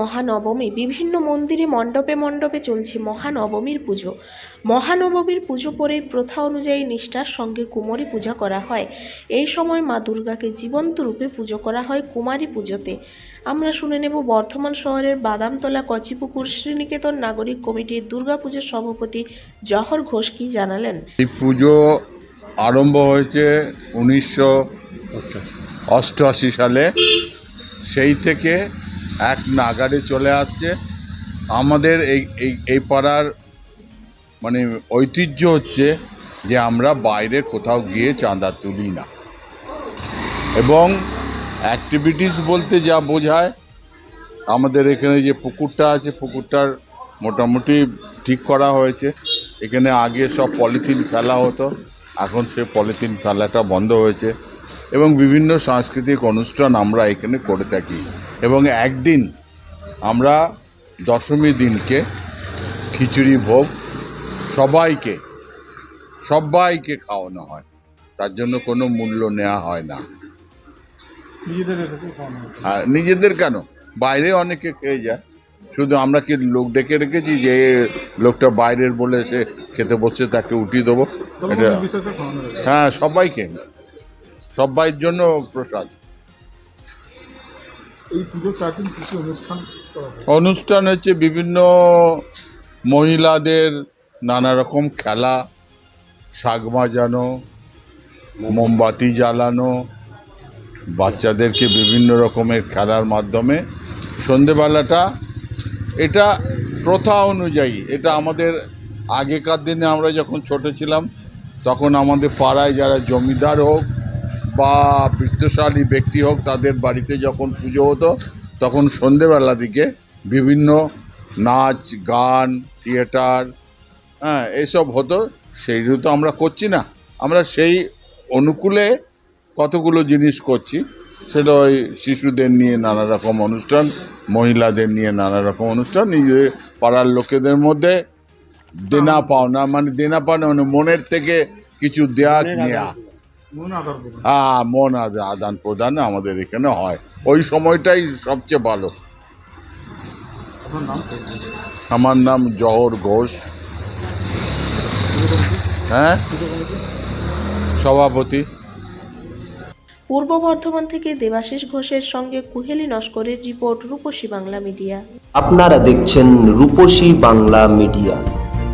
মহানবমী। বিভিন্ন মন্দিরে মণ্ডপে মণ্ডপে চলছে মহানবমীর পুজো। মহানবমীর পুজো পরে প্রথা অনুযায়ী নিষ্ঠার সঙ্গে কুমারী পূজা করা হয়। এই সময় মা দুর্গাকে জীবন্ত রূপে পুজো করা হয় কুমারী পুজোতে। আমরা শুনে নেব বর্ধমান শহরের বাদামতলা কচিপুকুর শ্রীনিকেতন নাগরিক কমিটির দুর্গাপুজোর সভাপতি জহর ঘোষ কি জানালেন? এই পুজো আরম্ভ হয়েছে উনিশশো অষ্টআশি সালে। সেই থেকে এক নাগারে চলে আসছে। আমাদের এই এই এই পাড়ার মানে ঐতিহ্য হচ্ছে যে আমরা বাইরে কোথাও গিয়ে চাঁদা তুলি না। এবং অ্যাক্টিভিটিস বলতে যা বোঝায়, আমাদের এখানে যে পুকুরটা আছে, পুকুরটার মোটামুটি ঠিক করা হয়েছে। এখানে আগে সব পলিথিন ফেলা হতো, এখন সে পলিথিন ফেলাটা বন্ধ হয়েছে। এবং বিভিন্ন সাংস্কৃতিক অনুষ্ঠান আমরা এখানে করে থাকি। এবং একদিন আমরা দশমী দিনকে খিচুড়ি ভোগ সবাইকে সবাইকে খাওয়ানো হয়। তার জন্য কোনো মূল্য নেওয়া হয় না। নিজেদের হয়। কেন? বাইরে অনেকে খেয়ে যায়। শুধু আমরা কি লোক দেখে রেখেছি যে লোকটা বাইরের বলে সে খেতে বসে তাকে উঠিয়ে দেবো? এটা হ্যাঁ সবাইকে। সবাইয়ের জন্য প্রসাদ। এই পুজোর চার কিছু অনুষ্ঠান অনুষ্ঠান হচ্ছে বিভিন্ন মহিলাদের নানা রকম খেলা শাক বাজানো মোমবাতি জ্বালানো বাচ্চাদেরকে বিভিন্ন রকমের খেলার মাধ্যমে। সন্ধেবেলাটা এটা প্রথা অনুযায়ী এটা আমাদের আগেকার দিনে আমরা যখন ছোট ছিলাম তখন আমাদের পাড়ায় যারা জমিদার হোক বা বৃত্তশালী ব্যক্তি হোক তাদের বাড়িতে যখন পুজো হতো তখন সন্ধেবেলা দিকে বিভিন্ন নাচ গান থিয়েটার হ্যাঁ এইসব হতো। সেইগুলো তো আমরা করছি না। আমরা সেই অনুকূলে কতগুলো জিনিস করছি সেটা ওই শিশুদের নিয়ে নানা রকম অনুষ্ঠান মহিলাদের নিয়ে নানা রকম অনুষ্ঠান নিজেদের পাড়ার লোকেদের মধ্যে দেনা পাওনা মানে দেনা পাওনা মানে মনের থেকে কিছু দেয়া নেয়া। হ্যাঁ মন আদান প্রদান আমাদের এখানে হয়। ওই সময়টাই সবচেয়ে ভালো। আমার নাম জহর ঘোষ। হ্যাঁ? সভাপতি। পূর্ব বর্ধমান থেকে দেবাশিস ঘোষের সঙ্গে কুহেলি নস্করের রিপোর্ট রূপসী বাংলা মিডিয়া। আপনারা দেখছেন রূপসী বাংলা মিডিয়া।